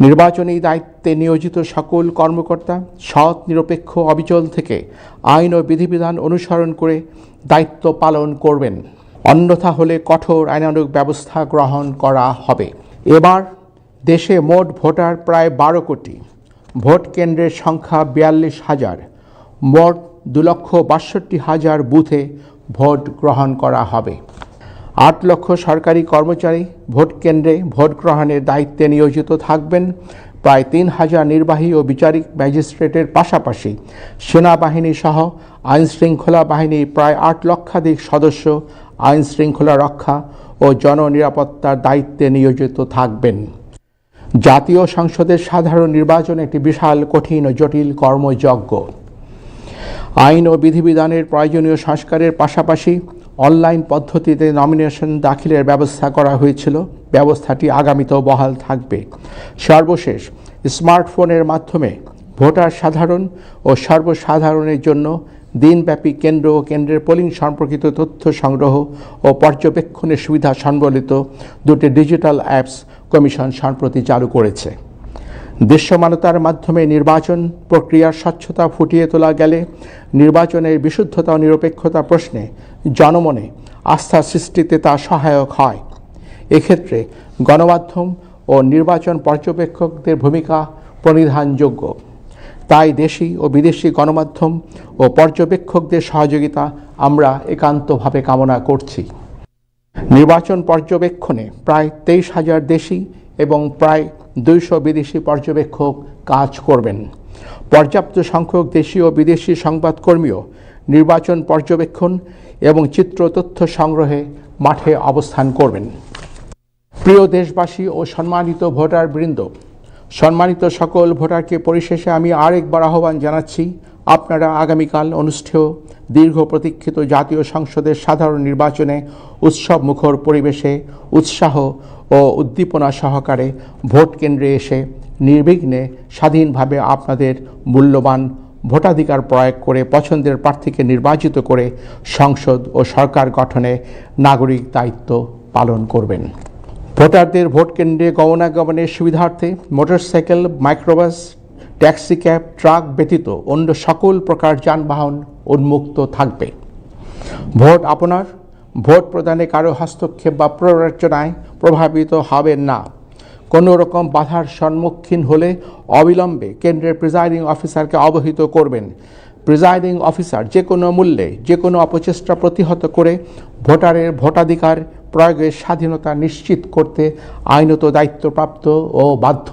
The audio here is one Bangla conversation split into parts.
নির্বাচনী দায়িত্বে নিয়োজিত সকল কর্মকর্তা, সৎ, নিরপেক্ষ, অবিচল থেকে আইন ও বিধিবিধান অনুসরণ করে দায়িত্ব পালন করবেন। অন্যথা হলে কঠোর আইনানুগ ব্যবস্থা গ্রহণ করা হবে। এবার দেশে মোট ভোটার প্রায় বারো কোটি। ভোট কেন্দ্রের সংখ্যা বিয়াল্লিশ হাজার। মোট দু লক্ষ বাষট্টি হাজার বুথে ভোট গ্রহণ করা হবে। আট লক্ষ সরকারি কর্মচারী ভোট কেন্দ্রে ভোট গ্রহণের দায়িত্বে নিয়োজিত থাকবেন। প্রায় তিন হাজার নির্বাহী ও বিচারিক ম্যাজিস্ট্রেটের পাশাপাশি সেনাবাহিনী সহ আইন শৃঙ্খলা বাহিনীর প্রায় আট লক্ষাধিক সদস্য আইন শৃঙ্খলা রক্ষা ও জননিরাপত্তার দায়িত্বে নিয়োজিত থাকবেন। জাতীয় সংসদের সাধারণ নির্বাচন একটি বিশাল, কঠিন ও জটিল কর্মযজ্ঞ। আইন ও বিধিবিধানের প্রয়োজনীয় সংস্কারের পাশাপাশি অনলাইন পদ্ধতিতে নমিনেশন দাখিলের ব্যবস্থা করা হয়েছিল। ব্যবস্থাটি আগামীতেও বহাল থাকবে। সর্বশেষ, স্মার্টফোনের মাধ্যমে ভোটার সাধারণ ও সর্বসাধারণের জন্য দিনব্যাপী কেন্দ্র ও কেন্দ্রের পোলিং সম্পর্কিত তথ্য সংগ্রহ ও পর্যবেক্ষণের সুবিধা সম্বলিত দুটি ডিজিটাল অ্যাপস কমিশন সম্প্রতি চালু করেছে। দৃশ্যমানতার মাধ্যমে নির্বাচন প্রক্রিয়ার স্বচ্ছতা ফুটিয়ে তোলা গেলে নির্বাচনের বিশুদ্ধতা ও নিরপেক্ষতা প্রশ্নে জনমনে আস্থা সৃষ্টিতে তা সহায়ক হয়। এক্ষেত্রে গণমাধ্যম ও নির্বাচন পর্যবেক্ষকদের ভূমিকা প্রণিধানযোগ্য। তাই দেশি ও বিদেশি গণমাধ্যম ও পর্যবেক্ষকদের সহযোগিতা আমরা একান্তভাবে কামনা করছি। নির্বাচন পর্যবেক্ষণে প্রায় তেইশ হাজার দেশি এবং প্রায় দুইশো বিদেশি পর্যবেক্ষক কাজ করবেন। পর্যাপ্ত সংখ্যক দেশি ও বিদেশি সংবাদকর্মীও নির্বাচন পর্যবেক্ষণ এবং চিত্র তথ্য সংগ্রহে মাঠে অবস্থান করবেন। প্রিয় দেশবাসী ও সম্মানিত ভোটার বৃন্দ সম্মানিত সকল ভোটারকে পরিশেষে আমি আরেকবার আহ্বান জানাচ্ছি আপনারা আগামীকাল অনুষ্ঠেয় দীর্ঘ প্রতীক্ষিত জাতীয় সংসদের সাধারণ নির্বাচনে উৎসব মুখর পরিবেশে উৎসাহ ও উদ্দীপনা সহকারে ভোট কেন্দ্রে এসে নির্বিঘ্নে স্বাধীনভাবে আপনাদের মূল্যবান ভোটাধিকার প্রয়োগ করে পছন্দের প্রার্থীকে নির্বাচিত করে সংসদ ও সরকার গঠনে নাগরিক দায়িত্ব পালন করবেন। ভোটারদের ভোট কেন্দ্রে গমনাগমনের সুবিধার্থে motorcycle, microbus taxi cab, truck ব্যতীত অন্য সকল প্রকার যানবাহন উন্মুক্ত থাকবে। ভোট আপনার, ভোট প্রদানে কারও হস্তক্ষেপ বা প্ররোচনায় প্রভাবিত হবেন না। কোনো রকম বাধার সম্মুখীন হলে অবিলম্বে কেন্দ্রের প্রিজাইডিং অফিসারকে অবহিত করবেন। প্রিজাইডিং অফিসার যে কোনো মূল্যে, যে কোনো অপচেষ্টা প্রতিহত করে ভোটারের ভোটাধিকার প্রয়োগের স্বাধীনতা নিশ্চিত করতে আইনত দায়িত্বপ্রাপ্ত ও বাধ্য।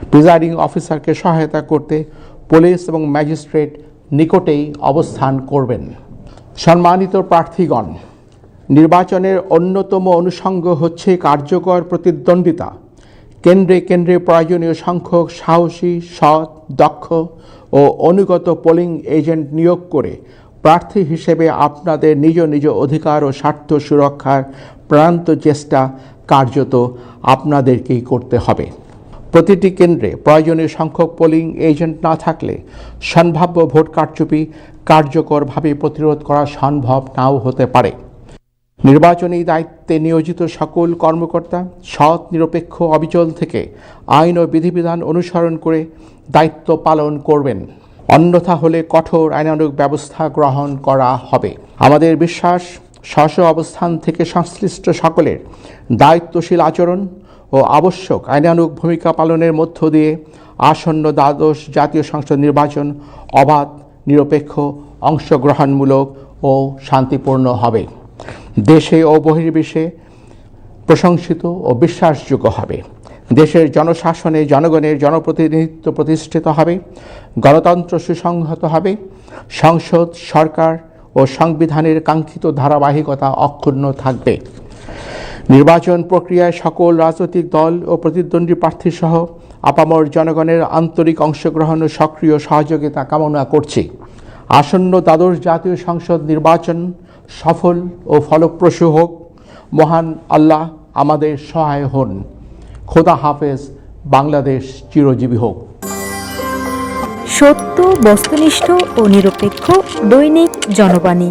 প্রিজাইডিং অফিসারকে সহায়তা করতে পুলিশ এবং ম্যাজিস্ট্রেট নিকটেই অবস্থান করবেন। সম্মানিত প্রার্থীগণ, নির্বাচনের অন্যতম অনুষঙ্গ হচ্ছে কার্যকর প্রতিদ্বন্দ্বিতা। কেন্দ্রে কেন্দ্রে প্রয়োজনীয় সংখ্যক সাহসী, সৎ, দক্ষ ও অনুগত পোলিং এজেন্ট নিয়োগ করে প্রার্থী হিসেবে আপনাদের নিজ নিজ অধিকার ও স্বার্থ সুরক্ষার প্রান্ত চেষ্টা কার্যত আপনাদেরকেই করতে হবে। প্রতিটি কেন্দ্রে প্রয়োজনীয় সংখ্যক পোলিং এজেন্ট না থাকলে সম্ভাব্য ভোট কারচুপি কার্যকরভাবে প্রতিরোধ করা সম্ভব নাও হতে পারে। নির্বাচনী দায়িত্বে নিয়োজিত সকল কর্মকর্তা, সৎ, নিরপেক্ষ, অবিচল থেকে আইন ও বিধিবিধান অনুসরণ করে দায়িত্ব পালন করবেন। অন্যথা হলে কঠোর আইনানুগ ব্যবস্থা গ্রহণ করা হবে। আমাদের বিশ্বাস স্ব অবস্থান থেকে সংশ্লিষ্ট সকলের দায়িত্বশীল আচরণ ও আবশ্যক আইনানুগ ভূমিকা পালনের মধ্য দিয়ে আসন্ন দ্বাদশ জাতীয় সংসদ নির্বাচন অবাধ, নিরপেক্ষ, অংশগ্রহণমূলক ও শান্তিপূর্ণ হবে। দেশে ও বহির্বিশ্বে প্রশংসিত ও বিশ্বাসযোগ্য হবে। দেশের জনশাসনে জনগণের জনপ্রতিনিধিত্ব প্রতিষ্ঠিত হবে, গণতন্ত্র সুসংহত হবে, সংসদ, সরকার ও সংবিধানের কাঙ্ক্ষিত ধারাবাহিকতা অক্ষুণ্ণ থাকবে। নির্বাচন প্রক্রিয়ায় সকল রাজনৈতিক দল ও প্রতিদ্বন্দ্বী প্রার্থী সহ আপামর জনগণের আন্তরিক অংশগ্রহণ ও সক্রিয় সহযোগিতা কামনা করছি। আসন্ন দ্বাদশ জাতীয় সংসদ নির্বাচন সফল ও ফলপ্রসূ হোক। মহান আল্লাহ আমাদের সহায় হন। খোদা হাফেজ। বাংলাদেশ চিরজীবী হোক। সত্য, বস্তুনিষ্ঠ ও নিরপেক্ষ দৈনিক জনবাণী।